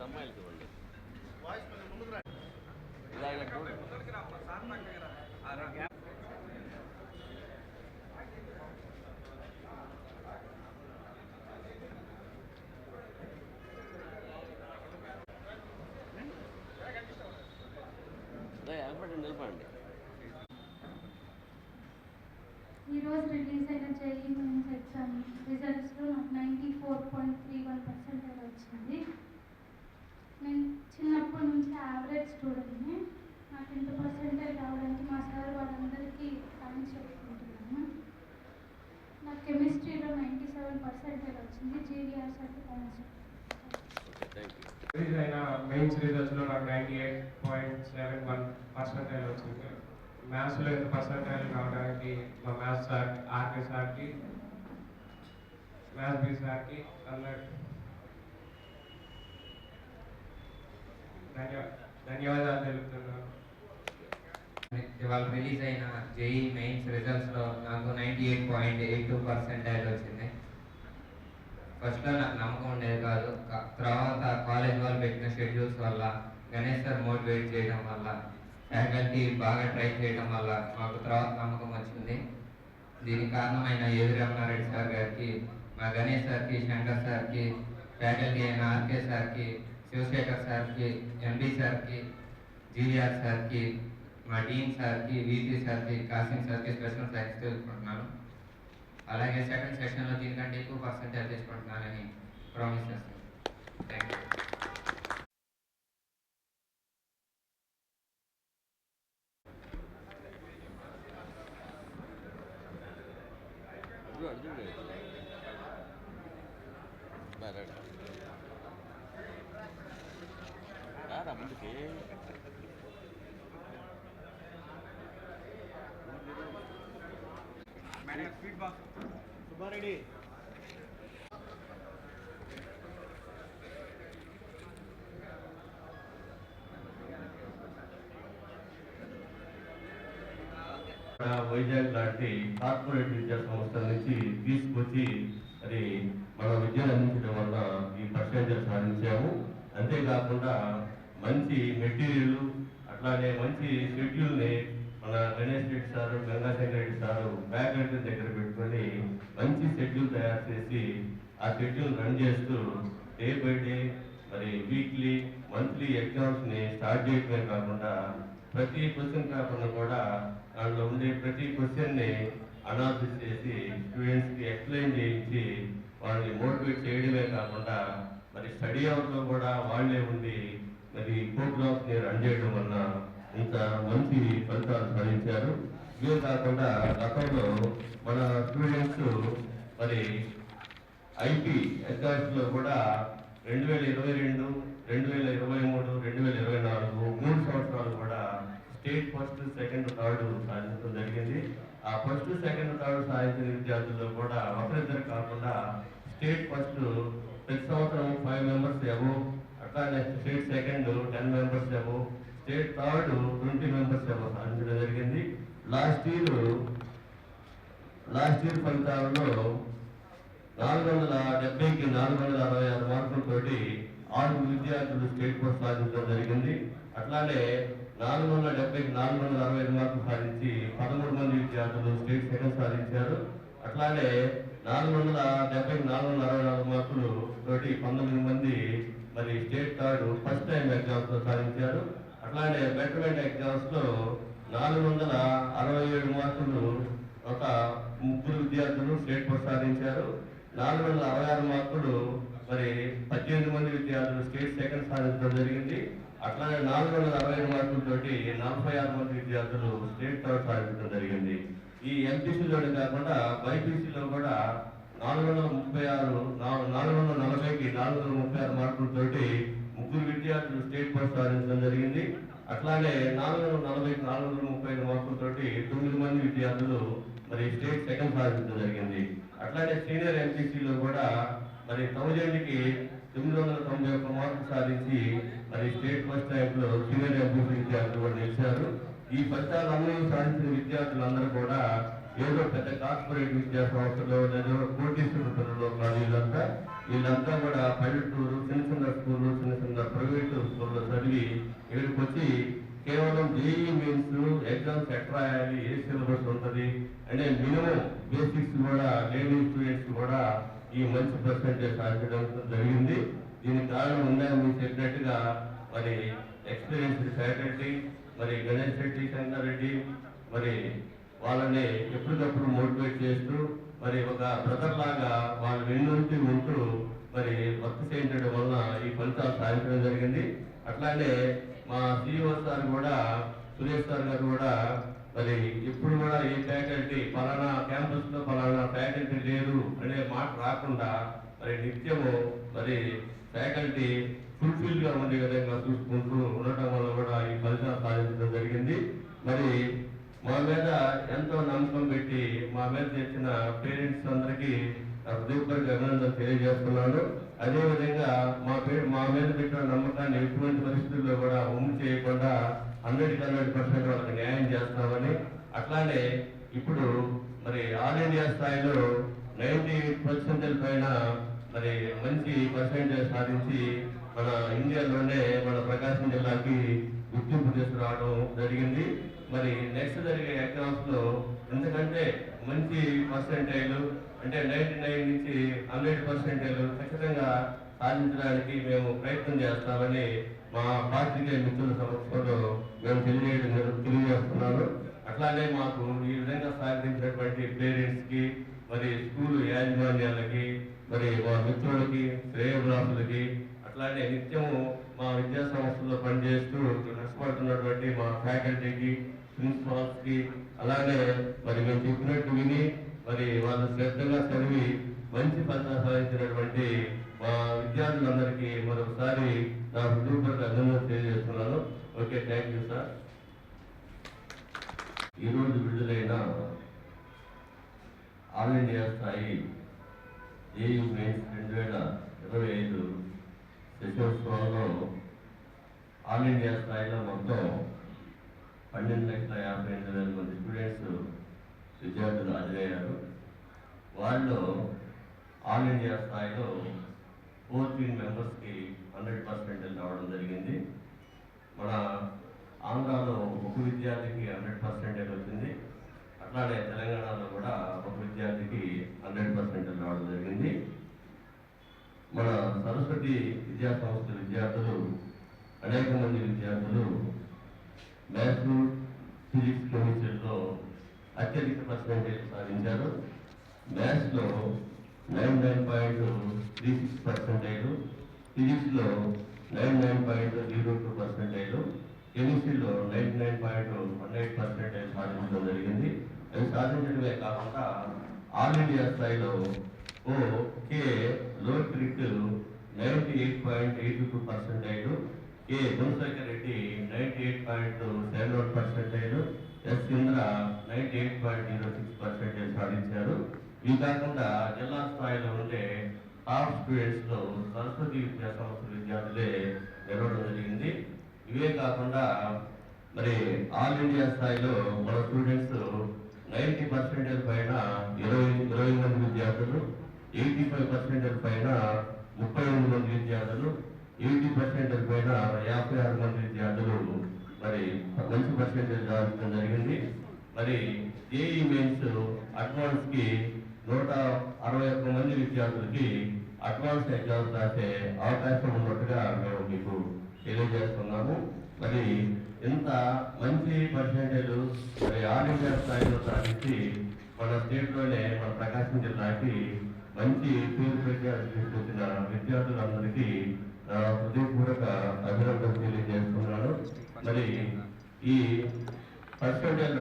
ತಮ್ಮ ಹೇಳ್ತೀವಿ స్టూడెంట్ని నాకు ఇంత పర్సెంటేజ్ రావడానికి మా సార్ వాళ్ళందరికీ థ్యాంక్స్ చెప్పుకుంటున్నాను నాకు కెమిస్ట్రీలో నైంటీ సెవెన్ పర్సెంటేజ్ వచ్చింది జీవీఆర్ సార్కి thanks okay thank you release అయిన మెయిన్స్ రిజల్ట్స్లో నాకు ninety eight point seven one percentage వచ్చింది మ్యాథ్స్లో ఇంత పర్సెంటేజ్ రావడానికి మా మ్యాథ్స్ సార్ ఆర్కే సార్కి మ్యాథ్స్ బి సార్కి అందరికి ధన్యవా ధన్యవాదాలు తెలుపుతున్నాను ఇవాళ రిలీజ్ అయిన జేఈ మెయిన్స్ రిజల్ట్స్లో నాకు ninety eight point eight two percentage వచ్చింది. ఫస్ట్లో నాకు నమ్మకం ఉండేది కాదు. తర్వాత కాలేజ్ వాళ్ళు పెట్టిన షెడ్యూల్స్ వల్ల గణేష్ సార్ మోటివేట్ చేయడం వల్ల ఫ్యాకల్టీ బాగా ట్రై చేయడం వల్ల మాకు తర్వాత నమ్మకం వచ్చింది. దీనికి కారణమైన ఏది రమణారెడ్డి సార్ గారికి మా గణేష్ సార్కి శంకర్ సార్కి ఫ్యాకల్టీ అయిన ఆర్కే సార్కి శివశేఖర్ సార్కి ఎండి సార్కి జీవీఆర్ సార్కి మా డీన్ సార్కి వీపీ సార్కి కాసిం సార్కి స్పెషల్ థ్యాంక్స్ తెలుపుకుంటున్నాను అలాగే సెకండ్ సెషన్లో దీనికంటే ఎక్కువ పర్సెంటేజ్ తీసుకుంటున్నానని ప్రామిస్ చేస్తాను థ్యాంక్ యూ రారా ముందుకి సుబ్బారెడ్డి వైజాగ్ లాంటి కార్పొరేట్ విద్యా సంస్థల నుంచి తీసుకొచ్చి అది మన విద్యను అందించడం వల్ల ఈ పర్సెంటేజ్ సాధించాము. అంతేకాకుండా మంచి మెటీరియల్ అట్లానే మంచి షెడ్యూల్ని మన Ganesh Reddy sir Gangashankar Reddy sir faculty దగ్గర పెట్టుకొని మంచి షెడ్యూల్ తయారు చేసి ఆ షెడ్యూల్ రన్ చేస్తూ డే బై డే మరి వీక్లీ మంత్లీ ఎగ్జామ్స్ని స్టార్ట్ చేయడమే కాకుండా ప్రతి క్వశ్చన్ కాకుండా కూడా దాంట్లో ఉండే ప్రతి క్వశ్చన్ని అనాలిసిస్ చేసి స్టూడెంట్స్కి ఎక్స్ప్లెయిన్ చేయించి వాళ్ళని మోటివేట్ చేయడమే కాకుండా మరి స్టడీ అవర్ కూడా వాళ్ళే ఉండి మరి ప్రోగ్రామ్స్ని రన్ చేయడం వల్ల ఇంకా మంచి ఫలితాలు సాధించారు. ఇవే కాకుండా గతంలో మన స్టూడెంట్స్ మరి ఐటీ ఎగ్జామ్స్లో కూడా రెండు వేల ఇరవై రెండు రెండు వేల ఇరవై మూడు రెండు వేల ఇరవై నాలుగు మూడు సంవత్సరాలు కూడా స్టేట్ ఫస్ట్ సెకండ్ థర్డ్ సాధించడం జరిగింది. ఆ ఫస్ట్ సెకండ్ థర్డ్ సాధించిన విద్యార్థుల్లో కూడా ఒకరిద్దరు కాకుండా స్టేట్ ఫస్ట్ ప్రతి సంవత్సరం ఫైవ్ మెంబర్స్ ఎబో స్టేట్ సెకండ్ టెన్ మెంబర్స్ ఏమో స్టేట్ థర్డ్ ట్వంటీ మెంబర్స్ ఏమో. సాధించడం జరిగింది. లాస్ట్ ఇయర్ లాస్ట్ ఇయర్ ఫలితాల్లో నాలుగు వందల డెబ్బైకి నాలుగు వందల అరవై ఆరు మార్కులతోటి ఆరు విద్యార్థులు స్టేట్ పోస్ట్ సాధించడం జరిగింది. అట్లానే నాలుగు వందల డెబ్బైకి నాలుగు వందల అరవై ఐదు మార్కులు సాధించి పదమూడు మంది విద్యార్థులు స్టేట్ సెకండ్ సాధించారు. అట్లానే నాలుగు వందల డెబ్బైకి నాలుగు వందల అరవై నాలుగు మార్కులు తోటి పంతొమ్మిది మంది మరి స్టేట్ కార్డు ఫస్ట్ టైం ఎగ్జామ్స్లో సాధించారు. అట్లానే బెటర్మెంట్ ఎగ్జామ్స్లో నాలుగు వందల అరవై ఏడు మార్కులు ఒక ముగ్గురు విద్యార్థులు స్టేట్ పోస్ట్ సాధించారు. నాలుగు వందల అరవై ఆరు మార్కులు మరి పద్దెనిమిది మంది విద్యార్థులు స్టేట్ సెకండ్ సాధించడం జరిగింది. అట్లానే నాలుగు వందల అరవై ఐదు మార్కులతోటి నలభై ఆరు మంది విద్యార్థులు స్టేట్ థర్డ్ సాధించడం జరిగింది. ఈ ఎంపీసీలోనే కాకుండా బైపీసీలో కూడా నాలుగు వందల ముప్పై ఆరు నాలుగు వందల నలభైకి నాలుగు వందల ముప్పై ఆరు మార్కులతోటి ముగ్గురు విద్యార్థులు స్టేట్ పోస్ట్ సాధించడం జరిగింది. అట్లానే నాలుగు వందల నలభైకి నాలుగు వందల ముప్పై ఐదు మార్కులతోటి తొమ్మిది మంది విద్యార్థులు మరి స్టేట్ సెకండ్ సాధించడం జరిగింది. అట్లానే సీనియర్ ఎంపీసీలో కూడా మరి థౌజండ్కి తొమ్మిది వందల తొంభై ఒక్క మార్కులు సాధించి మరి స్టేట్ ఫస్ట్ ర్యాంక్లో సీనియర్ ఎంపీసీ విద్యార్థులు కూడా నిలిచారు. ఈ ఫలితాలన్నీ సాధించిన విద్యార్థులందరూ కూడా ఏదో పెద్ద కార్పొరేట్ విద్యా సంస్థలో లేదా కోటీశ్వరులలో కాదు వీళ్ళంతా వీళ్ళంతా కూడా పల్లెటూరు చిన్న చిన్న స్కూళ్ళు చిన్న చిన్న ప్రైవేట్ స్కూల్లో చదివి ఇక్కడికి వచ్చి కేవలం జేఈ మీన్స్ ఎగ్జామ్స్ ఎట్లా రాయాలి ఏ సిలబస్ ఉంటుంది అంటే మినిమం బేసిక్స్ కూడా లేడీ స్టూడెంట్స్ కూడా ఈ మంచి పర్సంటేజ్ సాధించడం జరిగింది. దీనికి కారణం ఉందని మీరు చెప్పినట్టుగా మరి ఎక్స్పీరియన్స్ సెక్రటరీ మరి గణేష్ రెడ్డి శంకర్ రెడ్డి మరి వాళ్ళని ఎప్పటికప్పుడు మోటివేట్ చేస్తూ మరి ఒక బ్రదర్ లాగా వాళ్ళు వెన్నుంటి ఉంటూ మరి వర్క్ చేయించడం వలన ఈ ఫలితాలు సాధించడం జరిగింది. అట్లానే మా సిఇఓ సార్ కూడా సురేష్ సార్ గారు కూడా మరి ఇప్పుడు కూడా ఏ ఫ్యాకల్టీ ఫలానా క్యాంపస్లో ఫలానా ఫ్యాకల్టీ లేరు అనే మాట రాకుండా మరి నిత్యము మరి ఫ్యాకల్టీ ఫుల్ఫిల్గా ఉండే విధంగా చూసుకుంటూ ఉండటం వల్ల కూడా ఈ ఫలితాలు సాధించడం జరిగింది మరి మా మీద ఎంతో నమ్మకం పెట్టి మా చేసిన పేరెంట్స్ అందరికీ హృదయపూర్వక అభినందన తెలియజేస్తున్నాను. అదేవిధంగా మా పేరు మా మీద పెట్టిన నమ్మకాన్ని ఎటువంటి పరిస్థితుల్లో కూడా ఉమ్ము చేయకుండా హండ్రెడ్ హండ్రెడ్ పర్సెంట్ వాళ్ళకి న్యాయం చేస్తామని అట్లానే ఇప్పుడు మరి ఆల్ ఇండియా స్థాయిలో నైన్టీ ఎయిట్ పర్సెంటేజ్ పైన మరి మంచి పర్సెంటేజ్ సాధించి మన ఇండియాలోనే మన ప్రకాశం జిల్లాకి గుర్తింపు తీసుకురావడం జరిగింది. మరి నెక్స్ట్ జరిగే ఎగ్జామ్స్లో ఎందుకంటే మంచి పర్సెంటేజ్ అంటే నైన్టీ నైన్ నుంచి హండ్రెడ్ పర్సెంటేజ్ ఖచ్చితంగా సాధించడానికి మేము ప్రయత్నం చేస్తామని మా పాత్రికేయ మిత్రుల సమక్షంలో మేము తెలియజేయడం తెలియజేస్తున్నాను. అట్లానే మాకు ఈ విధంగా సాధించినటువంటి పేరెంట్స్కి మరి స్కూల్ యాజమాన్యాలకి మరి మా మిత్రులకి శ్రేయభిలాసులకి అలాగే నిత్యము మా విద్యా సంస్థలో పనిచేస్తూ నష్టపడుతున్నటువంటి మా ఫ్యాకల్టీకి ప్రిన్సిపాల్స్కి అలానే మరి మేము చెప్పినట్టు విని మరి వాళ్ళు శ్రద్ధగా చదివి మంచి ఫలితాలు సాధించినటువంటి మా విద్యార్థులందరికీ మరొకసారి నా హృదయపూర్వక అభినందనలు తెలియజేస్తున్నాను. Okay thank you sir. ఈరోజు విడుదలైన ఆల్ ఇండియా స్థాయి ఏయూ మెయిన్స్ రెండు వేల ఇరవై ఐదు శశోత్సవంలో ఆల్ ఇండియా స్థాయిలో మొత్తం పన్నెండు లక్షల యాభై ఎనిమిది వేల మంది స్టూడెంట్స్ విద్యార్థులు హాజరయ్యారు. వాళ్ళు ఆల్ ఇండియా స్థాయిలో ఫోర్టీన్ మెంబర్స్కి హండ్రెడ్ పర్సెంటేజ్ రావడం జరిగింది. మన ఆంధ్రాలో ఒక విద్యార్థికి హండ్రెడ్ పర్సెంటేజ్ వచ్చింది. అట్లానే తెలంగాణలో కూడా ఒక విద్యార్థికి హండ్రెడ్ పర్సెంటేజ్ రావడం జరిగింది. మన సరస్వతి విద్యా సంస్థ విద్యార్థులు అనేక మంది విద్యార్థులు మ్యాథ్స్ ఫిజిక్స్ కెమిస్ట్రీలో అత్యధిక పర్సెంటేజ్ సాధించారు. మ్యాథ్స్లో nine nine point three six percentage ఫిజిక్స్లో nine nine point zero two percentage కెమిస్ట్రీలో nine nine point one eight percentage సాధించడం జరిగింది. అవి సాధించడమే కాకుండా ఆల్ ఇండియా స్థాయిలో ఓ కే లో Crick ninety eight point eight two percentage K. Gunasekhar Reddy ninety eight point seven one percentage S. Indra ninety eight point zero six percentage సాధించారు. ఇవి కాకుండా జిల్లా స్థాయిలో ఉండే టాప్ స్టూడెంట్స్లో సరస్వతి విద్యా సంస్థ విద్యార్థులే నిలవడం జరిగింది. ఇవే కాకుండా మరి ఆల్ ఇండియా స్థాయిలో మన స్టూడెంట్స్ నైంటీ పర్సెంటేజ్ పైన ఇరవై ఇరవై మంది విద్యార్థులు ఎయిటీ ఫైవ్ పర్సెంటేజ్ పైన ముప్పై ఐదు మంది విద్యార్థులు ఎయిటీ పర్సెంటేజ్ పైన యాభై ఆరు మంది విద్యార్థులు మరి మంచి పర్సెంటేజ్ రావడం జరిగింది. మరి ఏఈ మెయిన్స్ అడ్వాన్స్కి నూట అరవై ఒక్క మంది విద్యార్థులకి అడ్వాన్స్ ఎగ్జామ్స్ రాసే అవకాశం ఉన్నట్టుగా మేము మీకు తెలియజేస్తున్నాము. మరి ఇంత మంచి పర్సెంటేజ్ మరి ఆల్ ఇండియా స్థాయిలో సాధించి మన స్టేట్లోనే మన ప్రకాశం జిల్లాకి మంచి పేరు ప్రఖ్యాతి తీసుకొచ్చిన విద్యార్థులందరికీ నా హృదయపూర్వక అభినందన తెలియజేస్తున్నాను. మరి ఈ పర్సెంటేజ్